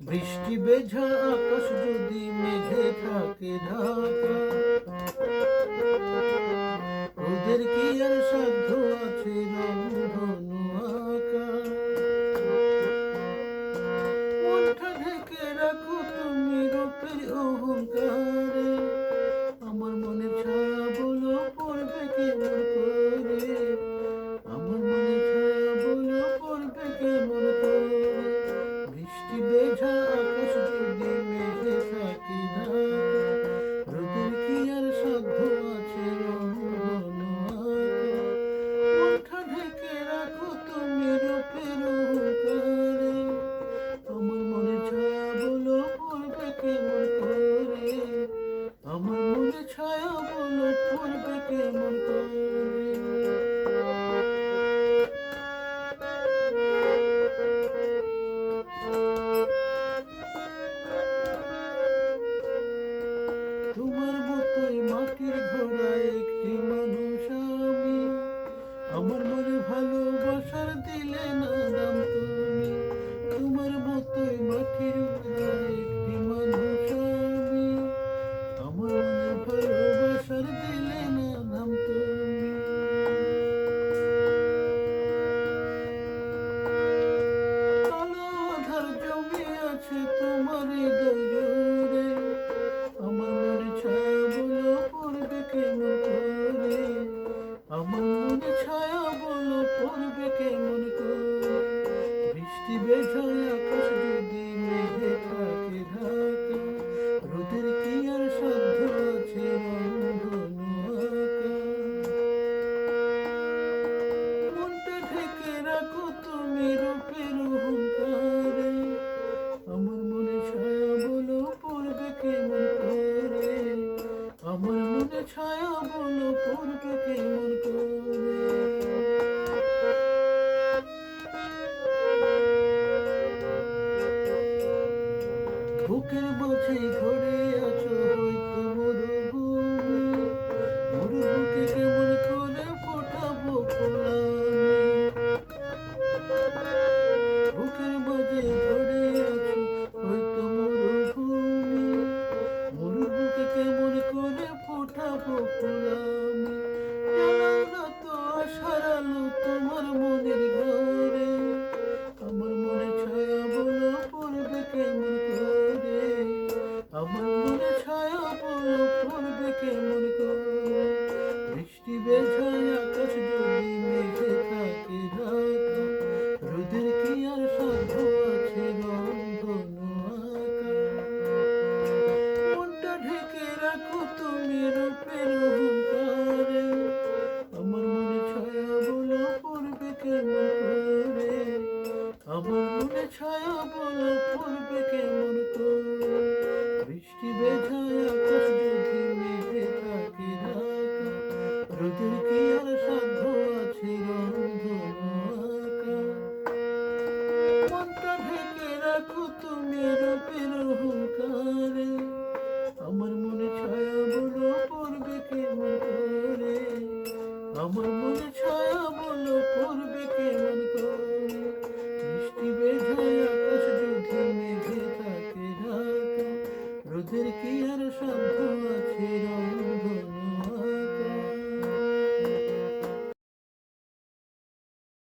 বৃষ্টি বেঝা আকাশ যদি মেঘে থাকে ঢাকা ওদের কি আর সাধ্য আছে রাখো তুমি রূপের অহংকার। মেঘা আকাশ যদি মেঘে থাকে ঢাকা রোদের আছে মনটা ঢেকে রাখো তুমি রূপের অহংকারে, আমার মনে ছায়া বলো পড়বে কেমন আমার মনে ছায়া বলো পড়বে কেমন করে। বুকের মাঝে ঘরে। আমার মনে ছায়া বলে পড়বে কেমন তো বৃষ্টি বেঝায় সভ্য চিরঞ্জনী